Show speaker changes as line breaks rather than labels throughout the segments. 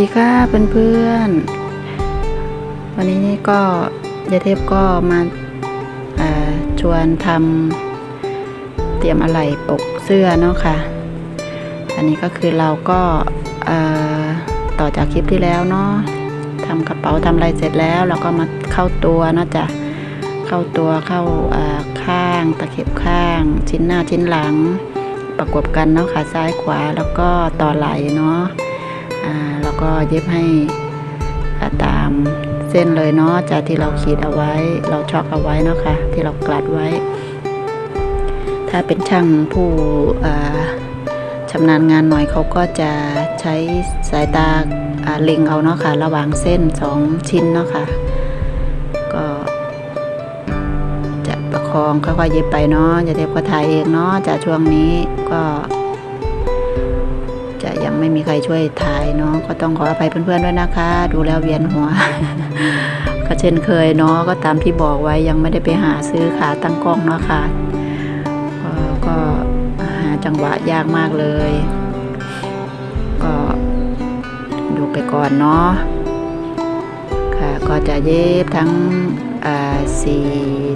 สวัสดีค่ะเพื่อนๆ วันนี้ก็ยาเทพก็มาาชวนทำเตรียมอะไหล่ปกเสื้อเนาะค่ะ อันนี้ก็คือเราก็ต่อจากคลิปที่แล้วเนาะทำกระเป๋าทำอะไรเสร็จแล้ว เราก็มาเข้าตัวเนาะจ้ะเข้าตัวเข้าาข้างตะเข็บข้าง ชิ้นหน้าชิ้นหลังประกบกันเนาะค่ะซ้ายขวาแล้วก็ต่อไหล่เนาะ ก็เย็บให้ตามเส้นเลยเนาะจากที่เราขีดเอาไว้ เราช็อกเอาไว้เนาะค่ะที่เรากลัดไว้ ถ้าเป็นช่างผู้ชำนาญงานหน่อยเขาก็จะใช้สายตาเล็งเอาเนาะค่ะระหว่างเส้นสองชิ้นเนาะค่ะก็จะประคองค่อยๆเย็บไปเนาะอย่าเทบก็ถ่ายเองเนาะจากช่วงนี้ก็ ไม่มีใครช่วยถ่ายเนาะก็ต้องขออภัยเพื่อนๆด้วยนะคะ ดูแล้วเวียนหัว ก็เช่นเคยเนาะก็ตามที่บอกไว้ยังไม่ได้ไปหาซื้อขาตั้งกล้องเนาะค่ะเอ่อก็หาจังหวะยากมากเลย ก็ดูไปก่อนเนาะค่ะก็จะเย็บทั้งสี่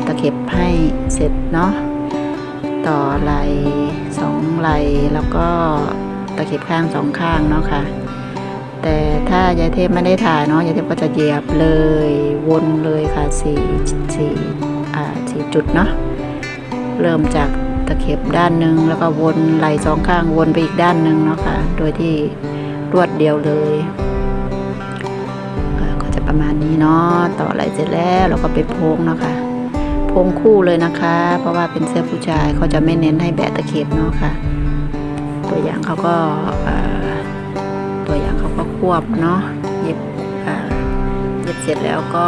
ตะเข็บให้เสร็จเนาะต่อไหลสองไหลแล้วก็ ตะเข็บข้างสองข้างเนาะค่ะ แต่ถ้ายายเทพไม่ได้ถ่ายเนาะยายเทพก็จะเหยียบเลยวนเลยค่ะสี่สี่อ่าสี่จุดเนาะเริ่มจากตะเข็บด้านหนึ่งแล้วก็วนไหลสองข้างวนไปอีกด้านหนึ่งเนาะค่ะ โดยที่รวดเดียวเลยก็จะประมาณนี้เนาะต่อไหลเสร็จแล้วเราก็ไปโพงเนาะค่ะโพงคู่เลยนะคะ เพราะว่าเป็นเสื้อผู้ชายเขาจะไม่เน้นให้แบะตะเข็บเนาะค่ะ ตัวอย่างเขาก็ตัวอย่างเขาก็ควบเนาะเย็บเย็บเสร็จแล้วก็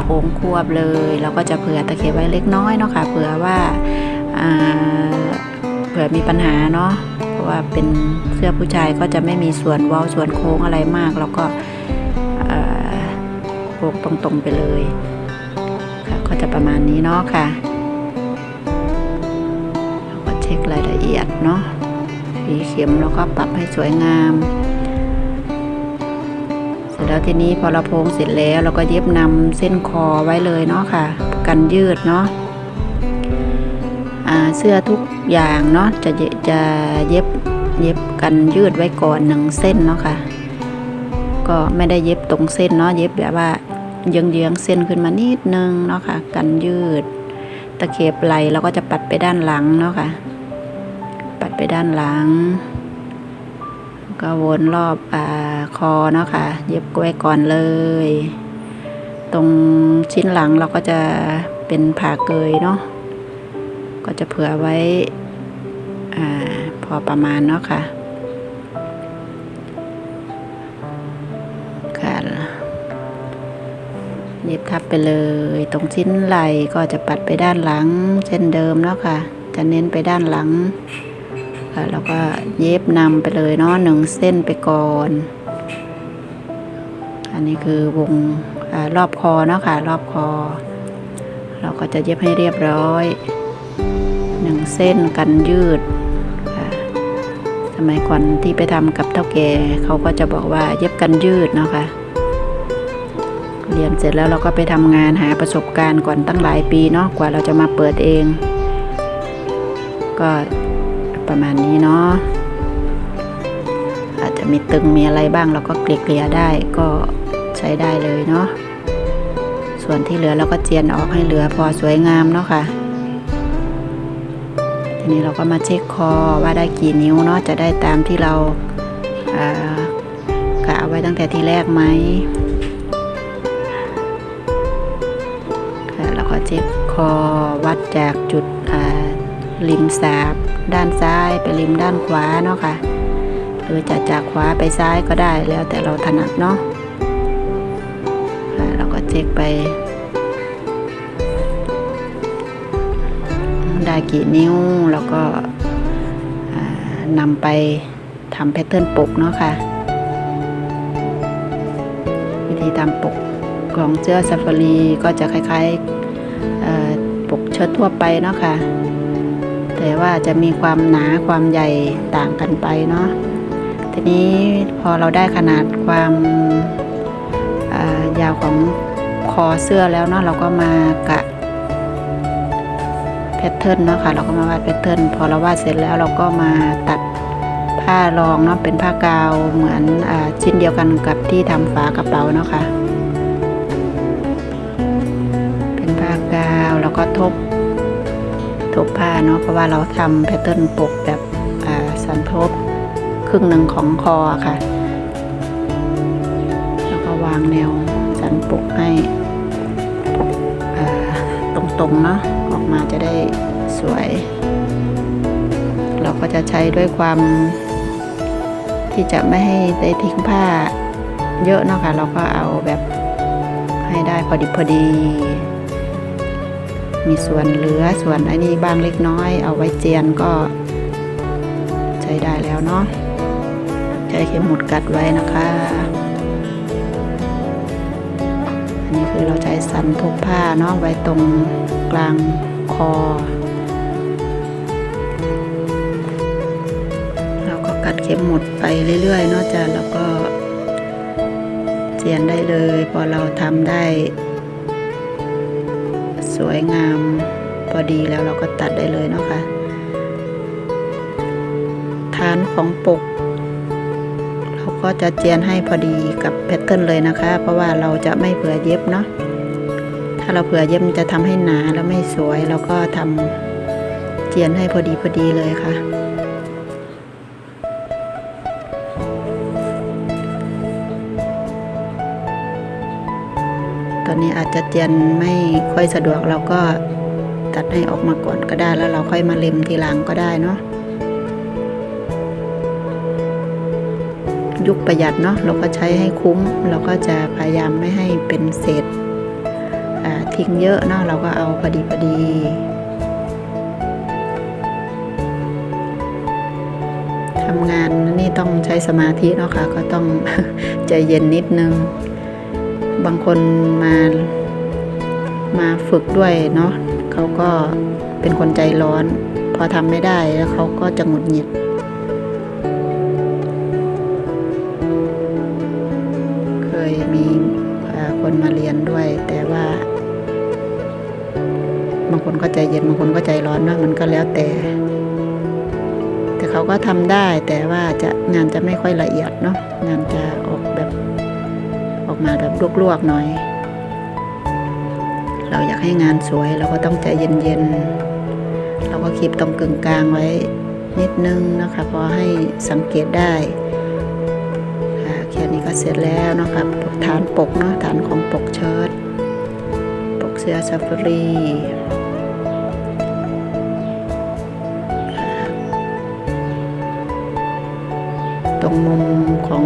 โค้งควบเลยเราก็จะเผื่อตะเข็บไว้เล็กน้อยเนาะค่ะเผื่อว่าเผื่อมีปัญหาเนาะเพราะว่าเป็นเสื้อผู้ชายก็จะไม่มีส่วนเว้าส่วนโค้งอะไรมาก แล้วก็โค้งตรงๆไปเลยค่ะก็จะประมาณนี้เนาะค่ะเราก็เช็ครายละเอียดเนาะ สีเข็มแล้วก็ปรับให้สวยงาม เสร็จแล้วทีนี้พอเราโพงเสร็จแล้วเราก็เย็บนำเส้นคอไว้เลยเนาะค่ะ กันยืดเนาะเสื้อทุกอย่างเนาะจะจะเย็บเย็บกันยืดไว้ก่อนหนึ่งเส้นเนาะค่ะ ก็ไม่ได้เย็บตรงเส้นเนาะเย็บแบบว่าเยื้องเยื้องๆเส้นขึ้นมานิดนึงเนาะค่ะ กันยืด ตะเข็บไหลเราก็จะปัดไปด้านหลังเนาะค่ะ ปัดไปด้านหลัง ก็วนรอบอคอเนาะค่ะ เย็บไว้ก่อนเลย ตรงชิ้นหลังเราก็จะเป็นผ่าเกยเนาะก็จะเผื่อไว้อพอประมาณเนาะค่ะค่ะเย็บทับไปเลย ตรงชิ้นไหล่ก็จะปัดไปด้านหลัง เช่นเดิมเนาะค่ะ จะเน้นไปด้านหลัง ค่ะแล้วก็เย็บนำไปเลยเนาะหนึ่งเส้นไปก่อน อันนี้คือวงอรอบคอเนาะค่ะรอบคอ เราก็จะเย็บให้เรียบร้อยหนึ่งเส้นกันยืดสมัยก่อนที่ไปทำกับเท่าแก่เขาก็จะบอกว่าเย็บกันยืดเนาะค่ะเรียนเสร็จแล้วเราก็ไปทำงานหาประสบการณ์ก่อนตั้งหลายปีเนาะกว่าเราจะมาเปิดเอง ก็ ประมาณนี้เนาะอาจจะมีตึงมีอะไรบ้างเราก็เกลี่ยๆได้ก็ใช้ได้เลยเนาะส่วนที่เหลือเราก็เจียนออกให้เหลือพอสวยงามเนาะค่ะทีนี้เราก็มาเช็คคอว่าได้กี่นิ้วเนาะจะได้ตามที่เรากะเอาไว้ตั้งแต่ที่แรกไหมค่ะแล้วก็เช็คคอวัดจากจุดริมสาบ ด้านซ้ายไปริมด้านขวาเนาะค่ะ หรือจะจากขวาไปซ้ายก็ได้แล้วแต่เราถนัดเนาะค่ะเราก็เช็คไป ได้กี่นิ้วแล้วก็นำไปทำแพทเทิร์นปกเนาะค่ะ วิธีทำปกของเสื้อซาฟารีก็จะคล้ายๆปกเชิ้ตทั่วไปเนาะค่ะ แต่ว่าจะมีความหนาความใหญ่ต่างกันไปเนาะทีนี้พอเราได้ขนาดความายาวของคอเสื้อแล้วเนาะเราก็มากะแพทเทิร์นเนาะค่ะเราก็มาวาดแพทเทิร์นพอเราวาดเสร็จแล้วเราก็มาตัดผ้ารองเนาะเป็นผ้ากาวเหมือนอชิ้นเดียวกันกับที่ทำฝากระเป๋าเนาะค่ะ เนาะเพราะว่าเราทำแพทเทิร์นปกแบบสันทบครึ่งหนึ่งของคอค่ะ แล้วก็วางแนวสันปกให้ตรงๆเนาะออกมาจะได้สวย เราก็จะใช้ด้วยความที่จะไม่ให้ได้ทิ้งผ้าเยอะเนาะค่ะเราก็เอาแบบให้ได้พอดีพอดี มีส่วนเหลือส่วนไอ้นี่บ้างเล็กน้อย เอาไว้เจียนก็ใช้ได้แล้วเนาะใช้เข็มหมุดกัดไว้นะคะ อันนี้คือเราใช้สันทุกผ้าเนาะไว้ตรงกลางคอ เราก็กัดเข็มหมุดไปเรื่อยๆเนาะจ้ะแล้วก็เจียนได้เลย พอเราทำได้ สวยงามพอดีแล้วเราก็ตัดได้เลยเนาะคะ่ะฐานของปก เราก็จะเจียนให้พอดีกับแพทเทิร์นเลยนะคะ เพราะว่าเราจะไม่เผื่อเย็บเนาะถ้าเราเผื่อเย็บจะทำให้หนาแล้วไม่สวยเราก็ทำเจียนให้พอดีพอดีเลยค่ะ ตอนนี้อาจจะเจียนไม่ค่อยสะดวกเราก็ตัดให้ออกมาก่อนก็ได้แล้วเราค่อยมาเล็มทีหลังก็ได้เนาะยุคประหยัดเนาะเราก็ใช้ให้คุ้ม เราก็จะพยายามไม่ให้เป็นเศษทิ้งเยอะเนาะเราก็เอาพอดีพอดีทำงานนี่ต้องใช้สมาธิเนาะค่ะก็ต้องใจเย็นนิดนึง บางคนมามาฝึกด้วยเนาะเขาก็เป็นคนใจร้อน พอทำไม่ได้แล้วเขาก็จะหงุดหงิดเคยมีคนมาเรียนด้วย แต่ว่า บางคนก็ใจเย็นบางคนก็ใจร้อนเนอะมันก็แล้วแต่ แต่เขาก็ทำได้แต่ว่าจะงานจะไม่ค่อยละเอียดเนาะงานจะออกแบบ ออกมาแบบลวกๆหน่อย เราอยากให้งานสวยเราก็ต้องใจเย็นๆ เราก็คีบตรงกึ่งกลางไว้นิดนึงนะคะพอให้สังเกตได้ค่ะแค่นี้ก็เสร็จแล้วนะคะฐานปกเนาะฐานของปกเชิ้ตปกเสื้อซาฟารีตรงมุมของ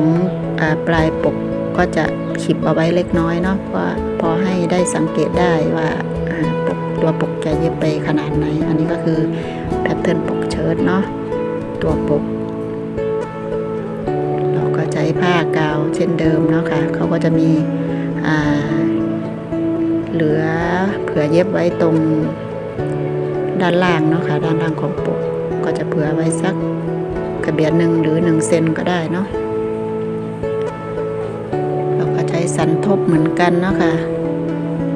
อปลายปกก็จะ ขีบเอาไว้เล็กน้อยเนาะเพราะว่าพอให้ได้สังเกตได้ว่าตัวปกจะเย็บไปขนาดไหน อันนี้ก็คือแพทเทิร์นปกเชิ้ตเนาะตัวปก เราก็ใช้ผ้ากาวเช่นเดิมเนาะค่ะเขาก็จะมีเหลือเผื่อเย็บไว้ตรงด้านล่างเนาะค่ะด้านล่างของปกก็จะเผื่อไว้สักกระเบียดหนึ่งหรือหนึ่งเซนก็ได้เนาะ บเหมือนกันเนาะคะ่ะ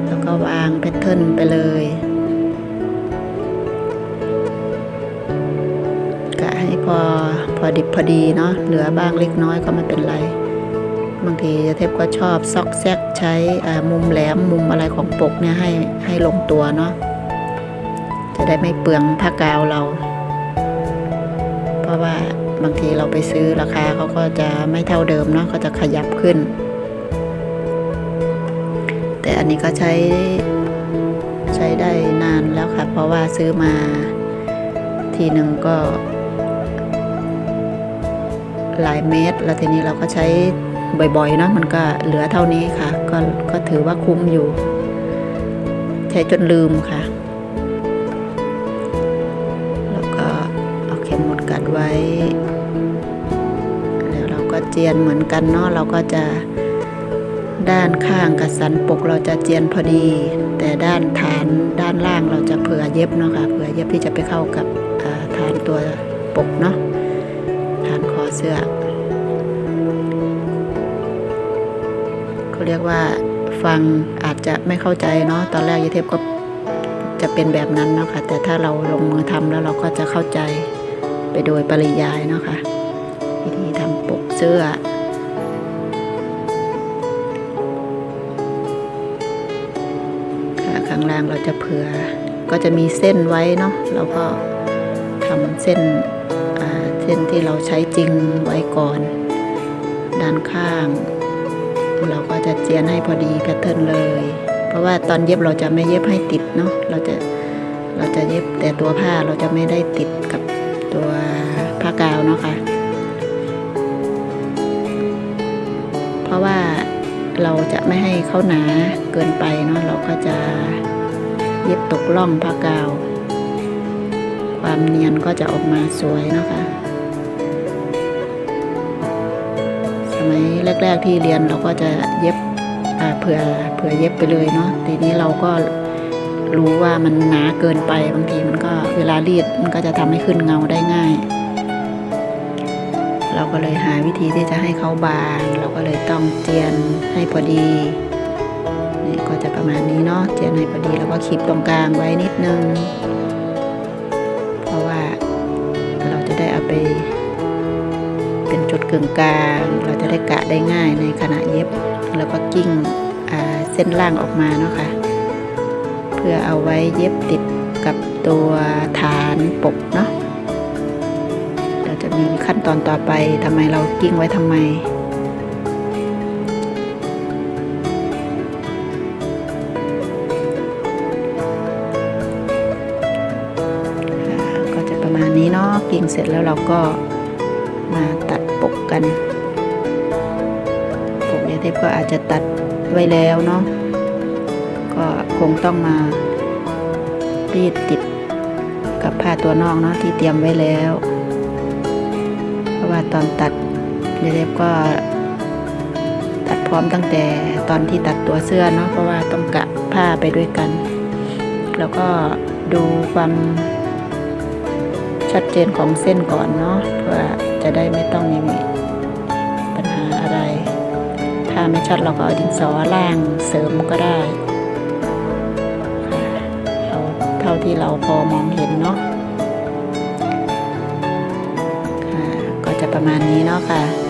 แล้วก็วางแพทเทิร์นไปเลยกะให้พอพอดิบพอดีเนาะเหลือบ้างเล็กน้อยก็ไม่เป็นไร บางทีเทพก็ชอบซอกแซกใช้มุมแหลมมุมอะไรของปกเนี่ยให้ให้ลงตัวเนาะจะได้ไม่เปลืองผ้ากาวเรา เพราะว่าบางทีเราไปซื้อราคาเขาก็จะไม่เท่าเดิมเนาะเขาจะขยับขึ้น แต่อันนี้ก็ใช้ใช้ได้นานแล้วค่ะ เพราะว่าซื้อมาทีหนึ่งก็ หลายเมตรแล้วทีนี้เราก็ใช้บ่อยๆเนาะมันก็เหลือเท่านี้ค่ะ ก็ก็ถือว่าคุ้มอยู่ ใช้จนลืมค่ะ แล้วก็เอาเข็มหมดกัดไว้ แล้วเราก็เจียนเหมือนกันเนาะเราก็จะ ด้านข้างกับสันปกเราจะเจียนพอดี แต่ด้านฐานด้านล่างเราจะเผื่อเย็บเนาะค่ะเผื่อเย็บที่จะไปเข้ากับฐานตัวปกเนาะฐานคอเสื้อเขาเรียกว่าฟังอาจจะไม่เข้าใจเนาะตอนแรกยเทปก็จะเป็นแบบนั้นเนาะคะ่ะแต่ถ้าเราลงมือทำแล้วเราก็จะเข้าใจไปโดยปริยายเนาะคะ่ะวิธีทำปกเสื้อางเราจะเผื่อก็จะมีเส้นไว้เนาะเราก็ทำเส้นเส้นที่เราใช้จริงไว้ก่อน ด้านข้าง เราก็จะเจียนให้พอดีแพทเทิร์นเลย เพราะว่าตอนเย็บเราจะไม่เย็บให้ติดเนาะเราจะเราจะเย็บแต่ตัวผ้าเราจะไม่ได้ติดกับตัวผ้ากาวเนาะค่ะเพราะว่าเราจะไม่ให้เขาหนาเกินไปเนาะเราก็จะ เย็บตกล่องผ้ากาว ความเนียนก็จะออกมาสวยนะคะ สมัยแรก ๆ ที่เรียนเราก็จะเย็บเผื่อเผื่อเย็บไปเลยเนาะทีนี้เราก็รู้ว่ามันหนาเกินไปบางทีมันก็เวลารีดมันก็จะทำให้ขึ้นเงาได้ง่าย เราก็เลยหาวิธีที่จะให้เขาบาง เราก็เลยต้องเจียนให้พอดี จะประมาณนี้เนาะเจียนให้พอดีแล้วก็ขีดตรงกลางไว้นิดนึง เพราะว่าเราจะได้เอาไป เป็นจุดกึ่งกลาง เราจะได้กะได้ง่ายในขณะเย็บ แล้วก็กิ้งเส้นล่างออกมาเนาะค่ะ เพื่อเอาไว้เย็บติดกับตัวฐานปกเนาะเราจะมีขั้นตอนต่อไปทำไมเรากิ้งไว้ทำไม เนาะกิ้งเสร็จแล้วเราก็มาตัดปกกัน ปกยาเทพก็อาจจะตัดไว้แล้วเนาะก็คงต้องมารีดติดกับผ้าตัวนอกเนาะที่เตรียมไว้แล้ว เพราะว่าตอนตัดยาเทพก็ตัดพร้อมตั้งแต่ตอนที่ตัดตัวเสื้อเนาะเพราะว่าต้องกะผ้าไปด้วยกัน แล้วก็ดูความ ชัดเจนของเส้นก่อนเนาะเพื่อจะได้ไม่ต้องมีปัญหาอะไร ถ้าไม่ชัดเราก็เอาดินสอล่างเสริมก็ได้เอาเท่าที่เราพอมองเห็นเนาะะก็จะประมาณนี้เนาะค่ะ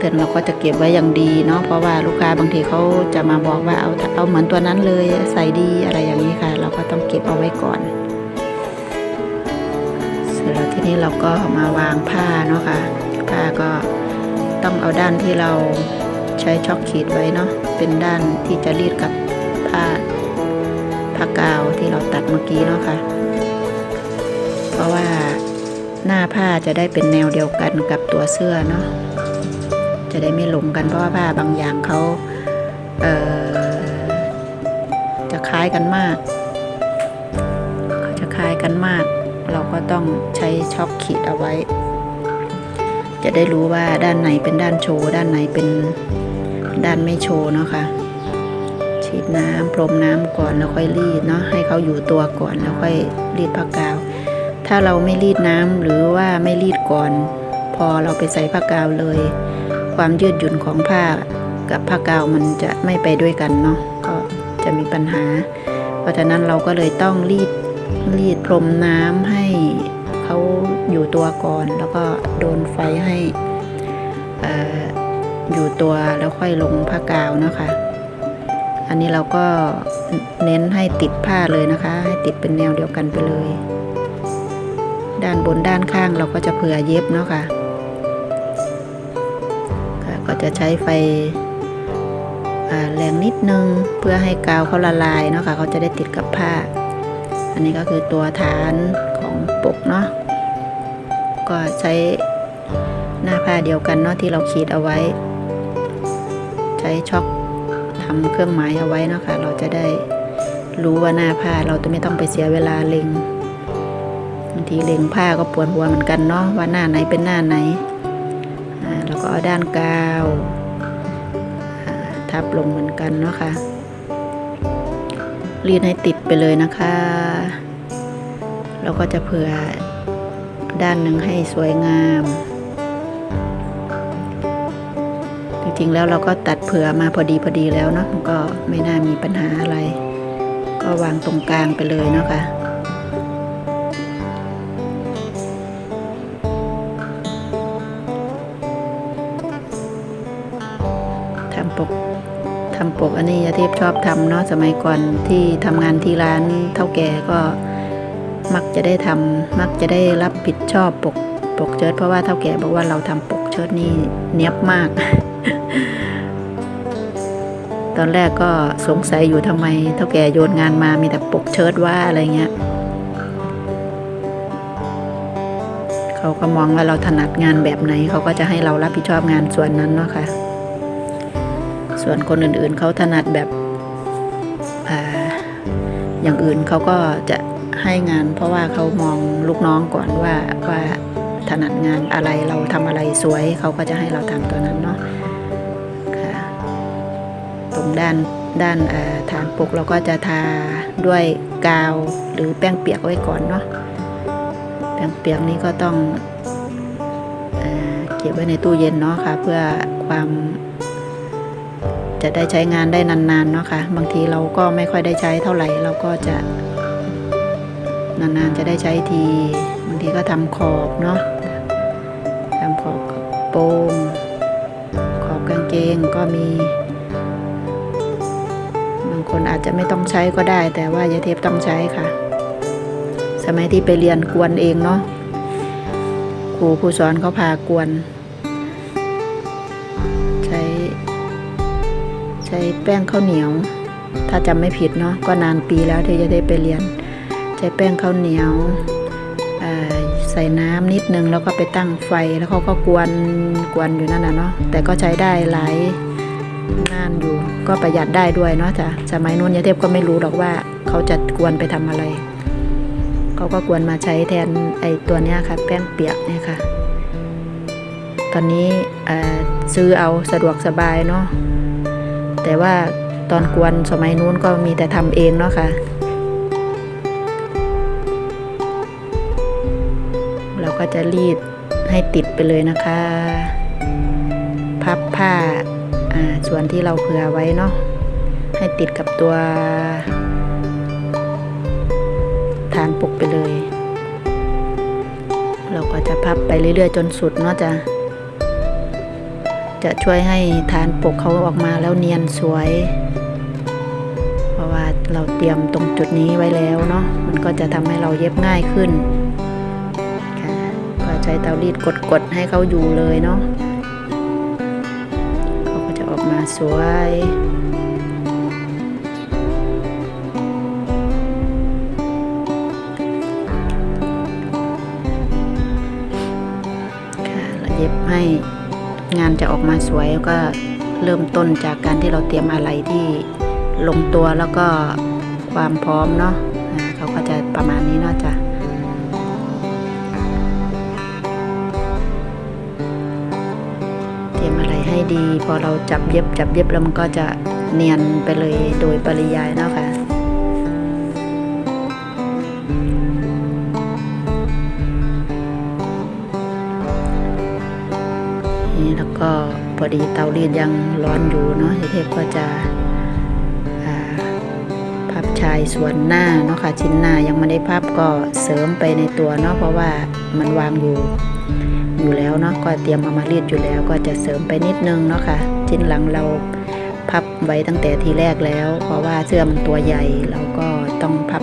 เทิร์นเราก็จะเก็บไว้อย่างดีเนาะเพราะว่าลูกค้าบางทีเขาจะมาบอกว่าเอาเอาเหมือนตัวนั้นเลยใส่ดีอะไรอย่างนี้ค่ะ เราก็ต้องเก็บเอาไว้ก่อนเสร็จแล้วทีนี้เราก็มาวางผ้าเนาะค่ะผ้าก็ต้องเอาด้านที่เราใช้ช็อกขีดไว้เนาะเป็นด้านที่จะรีดกับผ้าผ้ากาวที่เราตัดเมื่อกี้เนาะค่ะ เพราะว่าหน้าผ้าจะได้เป็นแนวเดียวกันกับตัวเสื้อเนาะจะ ได้ไม่หลงกันเพราะว่าผ้าบางอย่างเขาเจะคล้ายกันมากเขาจะคล้ายกันมาก เราก็ต้องใช้ช็อกขีดเอาไว้ จะได้รู้ว่าด้านไหนเป็นด้านโชว์ด้านไหนเป็นด้านไม่โชว์เนาะค่ะฉีดน้ำพรมน้ำก่อนแล้วค่อยรีดเนาะให้เขาอยู่ตัวก่อนแล้วค่อยรีดผ้ากาว ถ้าเราไม่รีดน้ำหรือว่าไม่รีดก่อน พอเราไปใส่ผ้ากาวเลย ความยืดหยุ่นของผ้ากับผ้ากาวมันจะไม่ไปด้วยกันเนาะก็จะมีปัญหา เพราะฉะนั้นเราก็เลยต้องรีดรีดพรมน้ำให้เขาอยู่ตัวก่อน แล้วก็โดนไฟให้อออยู่ตัวแล้วค่อยลงผ้ากาวนะคะ อันนี้เราก็เน้นให้ติดผ้าเลยนะคะ ให้ติดเป็นแนวเดียวกันไปเลย ด้านบนด้านข้างเราก็จะเผื่อเย็บเนาะค่ะค่ะ จะใช้ไฟแรงนิดนึงเพื่อให้กาวเขาละลายเนาะค่ะเขาจะได้ติดกับผ้า อันนี้ก็คือตัวฐานของปกเนาะก็ใช้หน้าผ้าเดียวกันเนาะที่เราขีดเอาไว้ ใช้ช็อกทำเครื่องหมายเอาไว้เนาะค่ะเราจะได้รู้ว่าหน้าผ้าเราจะไม่ต้องไปเสียเวลาเล็งบางทีเล็งผ้าก็ปวดหัวเหมือนกันเนาะว่าหน้าไหนเป็นหน้าไหน ด้านกาวทับลงเหมือนกันเนาะคะ่ะรีดให้ติดไปเลยนะคะเราก็จะเผื่อด้านหนึ่งให้สวยงาม จริงๆแล้วเราก็ตัดเผื่อมาพอดีพอดีแล้วเนาะมันก็ไม่น่ามีปัญหาอะไร ก็วางตรงกลางไปเลยเนาะคะท ชอบทำเนาะสมัยก่อนที่ทำงานที่ร้านเท่าแก่ก็มักจะได้ทำมักจะได้รับผิดชอบปกปกเชิดเพราะว่าเท่าแก่บอกว่าเราทำปกเชิดนี่เนียบมาก ตอนแรกก็สงสัยอยู่ทำไมเท่าแก่โยนงานมามีแต่ปกเชิดว่าอะไรเงี้ยเขาก็มองว่าเราถนัดงานแบบไหนเขาก็จะให้เรารับผิดชอบงานส่วนนั้นเนาะค่ะส่วนคนอื่นๆเขาถนัดแบบ อย่างอื่นเขาก็จะให้งานเพราะว่าเขามองลูกน้องก่อนว่าว่าถนัดงานอะไรเราทำอะไรสวยเขาก็จะให้เราทำตัวนั้นเนาะค่ะตรงด้านด้านฐานปกเราก็จะทาด้วยกาวหรือแป้งเปียกไว้ก่อนเนาะแป้งเปียกนี้ก็ต้องอเก็บไว้ในตู้เย็นเนาะค่ะเพื่อความ จะได้ใช้งานได้นานๆเนาะคะ่ะบางทีเราก็ไม่ค่อยได้ใช้เท่าไหร่เราก็จะ นานๆจะได้ใช้ที บางทีก็ทำขอบเนาะทำขอบโปรงขอบกางเกงก็มี บางคนอาจจะไม่ต้องใช้ก็ได้ แต่ว่ายาเทปต้องใช้ค่ะ สมัยที่ไปเรียนกวนเองเนาะครูผู้สอนเขาพากวน ใช้แป้งข้าวเหนียว ถ้าจำไม่ผิดเนาะก็นานปีแล้วที่จะได้ไปเรียน ใช้แป้งข้าวเหนียวใส่น้ำนิดนึงแล้วก็ไปตั้งไฟแล้วเขาก็กวนกวนอยู่นั่นนะเนาะแต่ก็ใช้ได้หลายนานอยู่ ก็ประหยัดได้ด้วยเนาะจ้ะสมัยนู้นยาเทพก็ไม่รู้หรอกว่าเขาจะกวนไปทำอะไร เขาก็กวนมาใช้แทนไอตัวเนี้ยค่ะ แป้งเปียกเนี่ยค่ะ ตอนนี้ซื้อเอาสะดวกสบายเนาะ แต่ว่าตอนกวนสมัยนู้นก็มีแต่ทำเองเนาะค่ะ เราก็จะรีดให้ติดไปเลยนะคะ พับผ้าอ่าส่วนที่เราเผื่อไว้เนาะให้ติดกับตัวฐานปกไปเลย เราก็จะพับไปเรื่อยๆจนสุดเนาะจ้ะ จะช่วยให้ฐานปกเขาออกมาแล้วเนียนสวย เพราะว่าเราเตรียมตรงจุดนี้ไว้แล้วเนาะมันก็จะทำให้เราเย็บง่ายขึ้นค่ะก็ใช้เตารีดกดๆให้เขาอยู่เลยเนาะเขาก็จะออกมาสวยค่ะเราเย็บให้ งานจะออกมาสวยก็เริ่มต้นจากการที่เราเตรียมอะไรที่ลงตัวแล้วก็ความพร้อมเนาะเขาก็จะประมาณนี้เนาะจ้ะเตรียมอะไรให้ดี พอเราจับเย็บจับเย็บแล้วมันก็จะเนียนไปเลยโดยปริยายเนาะค่ะ นี่แล้วก็พอดีเตารีดยังร้อนอยู่เนาะเทพก็จะพับชายส่วนหน้าเนาะค่ะชิ้นหน้ายังไม่ได้พับก็เสริมไปในตัวเนาะเพราะว่ามันวางอยู่อยู่แล้วเนาะก็เตรียมเอามารีดอยู่แล้วก็จะเสริมไปนิดนึงเนาะค่ะชิ้นหลังเราพับไว้ตั้งแต่ทีแรกแล้ว เพราะว่าเสื้อมันตัวใหญ่เราก็ต้องพับ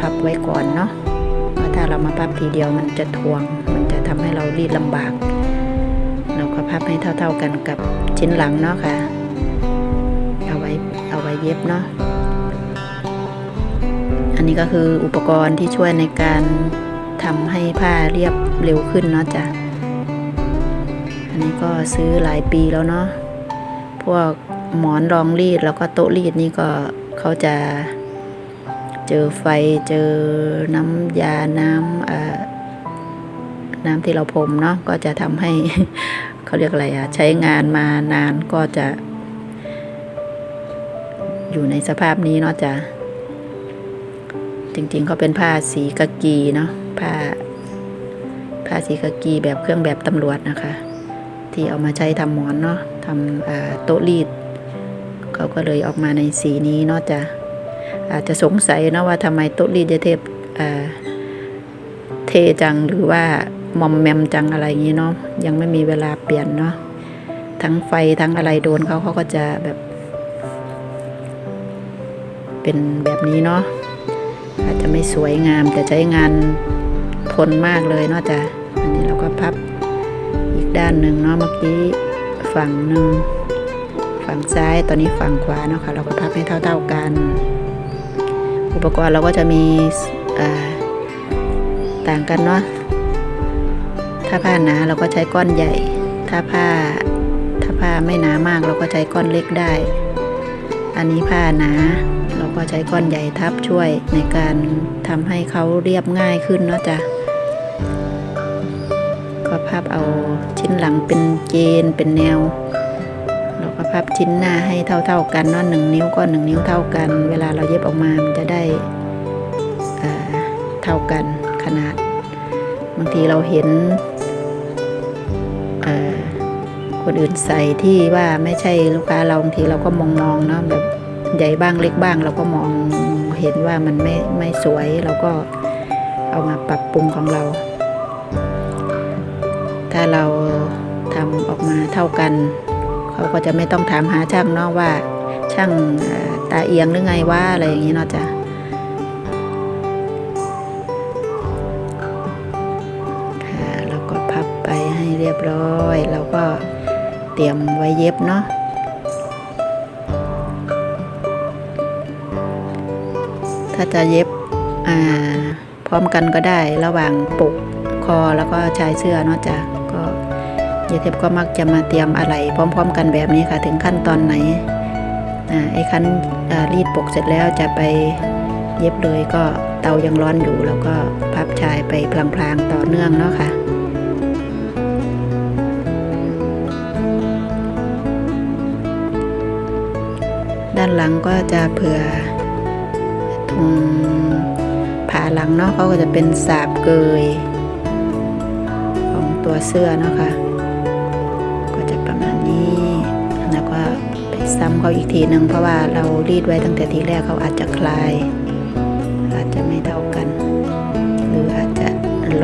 พับไว้ก่อนเนาะเพราะถ้าเรามาพับทีเดียวมันจะทวง มันจะทำให้เรารีดลำบากเราก พับให้เท่าๆกันกับชิ้นหลังเนาะค่ะ เอาไว้เอาไว้เย็บเนาะ อันนี้ก็คืออุปกรณ์ที่ช่วยในการทำให้ผ้าเรียบเร็วขึ้นเนาะจ้ะ อันนี้ก็ซื้อหลายปีแล้วเนาะ พวกหมอนรองรีดแล้วก็โต๊ะรีดนี่ก็เขาจะเจอไฟเจอน้ำยาน้ำน้ำที่เราพรมเนาะก็จะทำให้ เขาเรียกอะไรอะใช้งานมานานก็จะ อยู่ในสภาพนี้เนาะจ้ะจริงๆก็เป็นผ้าสีกากีเนาะผ้าผ้าสีกากีแบบเครื่องแบบตำรวจนะคะ ที่เอามาใช้ทำหมอนเนาะทำโต๊ะรีดเขาก็เลยออกมาในสีนี้เนาะจะอาจจะสงสัยเนาะว่าทำไมโต๊ะรีดยายเทพเทจังหรือว่า มอมแมมจังอะไรอย่างนี้เนาะยังไม่มีเวลาเปลี่ยนเนาะทั้งไฟทั้งอะไรโดนเขาเขาก็จะแบบ เป็นแบบนี้เนาะอาจจะไม่สวยงามแต่ใช้งานทนมากเลยเนาะจ้ะอันนี้เราก็พับอีกด้านหนึ่งเนาะเมื่อกี้ฝั่งหนึ่งฝั่งซ้ายตอนนี้ฝั่งขวาเนาะค่ะเราก็พับให้เท่าๆกัน อุปกรณ์เราก็จะมีต่างกันเนาะ ถ้าผ้าหนาเราก็ใช้ก้อนใหญ่ ถ้าผ้า ถ้าผ้าไม่หนามากเราก็ใช้ก้อนเล็กได้ อันนี้ผ้าหนาเราก็ใช้ก้อนใหญ่ทับช่วยในการทำให้เขาเรียบง่ายขึ้นเนาะจ้ะก็พับเอาชิ้นหลังเป็นเกณฑ์เป็นแนวเราก็พับชิ้นหน้าให้เท่า ๆกันเนาะหนึ่งนิ้วก็หนึ่งนิ้วเท่ากัน เวลาเราเย็บออกมามันจะได้เท่ากันขนาด บางทีเราเห็น คนอื่นใส่ที่ว่าไม่ใช่ลูกค้าเราบางทีเราก็มองมองๆเนาะแบบใหญ่บ้างเล็กบ้าง เราก็มองเห็นว่ามันไม่ไม่สวยเราก็เอามาปรับปรุงของเรา ถ้าเราทำออกมาเท่ากัน เขาก็จะไม่ต้องถามหาช่างเนาะว่าช่างตาเอียงหรือไงว่าอะไรอย่างนี้เนาะจ้ะค่ะแล้วก็พับไปให้เรียบร้อยเราก็ เตรียมไว้เย็บเนาะถ้าจะเย็บพร้อมกันก็ได้ระหว่างปุกคอแล้วก็ชายเสื้อเนาะจ้ะก็ยายเทพก็มักจะมาเตรียมอะไรพร้อม ๆ กันแบบนี้ค่ะถึงขั้นตอนไหนไอ้ขั้นรีดปกเสร็จแล้วจะไปเย็บเลยก็เตายังร้อนอยู่แล้วก็พับชายไปพลางๆต่อเนื่องเนาะค่ะานหลังก็จะเผื่อตรงผ่าหลังเนาะเขาก็จะเป็นสาบเกย ของตัวเสื้อเนาะค่ะก็จะประมาณนี้แล้วก็ไปซ้ำเขาอีกทีหนึ่งเพราะว่าเรารีดไว้ตั้งแต่ทีแรกเขาอาจจะคลาย อาจจะไม่เท่ากัน หรืออาจจะ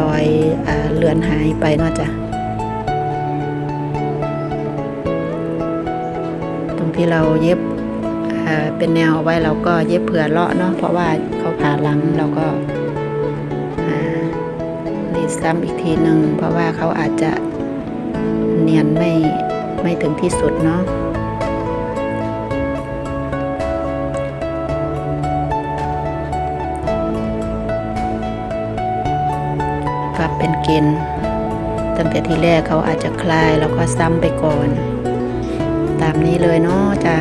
ลอยอเลือนหายไปเนาะจ้ะตรงที่เราเย็บ เป็นแนวเอาไว้เราก็เย็บเผื่อเลาะเนาะเพราะว่าเขาผ่าหลังเราก็รีดซ้ำอีกทีหนึ่งเพราะว่าเขาอาจจะเนียนไม่ไม่ถึงที่สุดเนาะพับเป็นเกณฑ์ตั้งแต่ที่แรกเขาอาจจะคลายแล้วก็ซ้ำไปก่อน ตามนี้เลยเนาะจ้ะ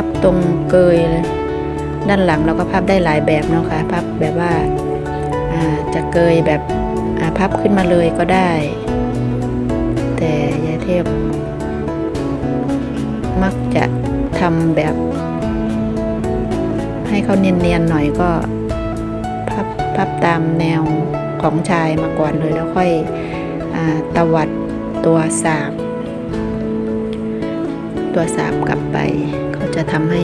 พับตรงเกยเลยด้านหลังเราก็พับได้หลายแบบเนาะค่ะพับแบบว่าจะเกยแบบพับขึ้นมาเลยก็ได้ แต่ยายเทพ มักจะทำแบบ ให้เขาเนียนๆหน่อยก็พับพับตามแนวของชายมาก่อนเลยแล้วค่อยอตวัดตัวสาบตัวสาบกลับไป จะทำให้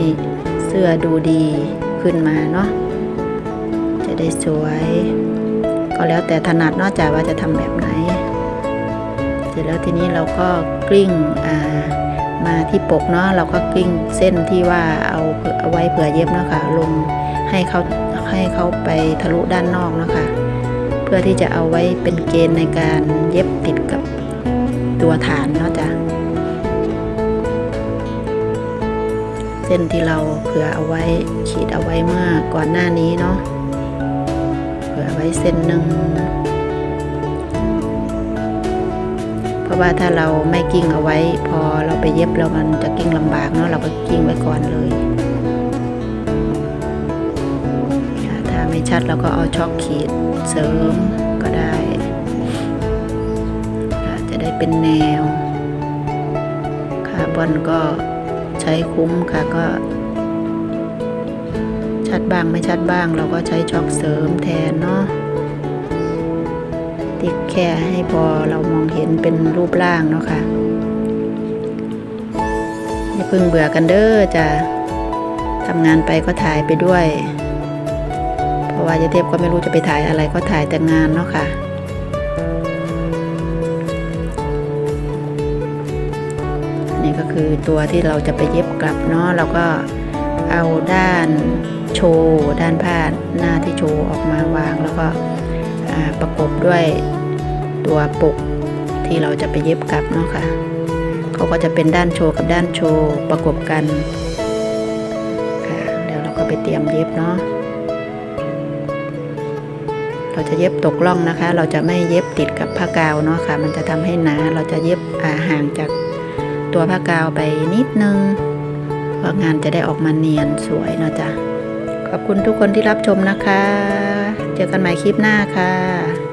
เสื้อดูดีขึ้นมาเนาะจะได้สวย ก็แล้วแต่ถนัดนอกจากว่าจะทำแบบไหน เสร็จแล้วทีนี้เราก็กลิ้งอ่ามาที่ปกเนาะเราก็กลิ้งเส้นที่ว่าเอาเอเอาไว้เผื่อเย็บเนาะค่ะลงให้เขาให้เขาไปทะลุด้านนอกเนาะค่ะเพื่อที่จะเอาไว้เป็นเกณฑ์ในการเย็บติดกับตัวฐานเนาะจ้ะ เส้นที่เราเผื่อเอาไว้ขีดเอาไว้เมื่อก่อนหน้านี้เนาะเผื่อไว้เส้นหนึ่งเพราะว่าถ้าเราไม่กิ้งเอาไว้ พอเราไปเย็บแล้วมันจะกิ้งลำบากเนาะเราก็กิ้งไว้ก่อนเลยถ้าไม่ชัดเราก็เอาช็อกขีดเสริมก็ได้จะได้เป็นแนวค่ะบอนก็ ใช้คุ้มค่ะก็ ชัดบ้างไม่ชัดบ้าง เราก็ใช้ช็อคเสริมแทนเนาะติ๊กแค่ให้พอเรามองเห็นเป็นรูปร่างเนาะค่ะอย่าเพิ่งเบื่อกันเด้อจ้ะทำงานไปก็ถ่ายไปด้วย เพราะว่ายายเทพก็ไม่รู้จะไปถ่ายอะไรก็ถ่ายแต่งานเนาะค่ะ คือตัวที่เราจะไปเย็บกลับเนาะเราก็เอาด้านโชว์ด้านผ้าหน้าที่โชว์ออกมาวาง แล้วก็ประกบด้วยตัวปกที่เราจะไปเย็บกลับเนาะค่ะเขาก็จะเป็นด้านโชว์กับด้านโชว์ประกบกันค่ะเดี๋ยวเราก็ไปเตรียมเย็บเนาะเราจะเย็บตกล่องนะคะ เราจะไม่เย็บติดกับผ้ากาวเนาะค่ะ มันจะทำให้หนาเราจะเย็บห่างจาก ตัวผ้ากาวไปนิดนึงเพื่องานจะได้ออกมาเนียนสวยเนาะจ๊ะขอบคุณทุกคนที่รับชมนะคะ เจอกันใหม่คลิปหน้าค่ะ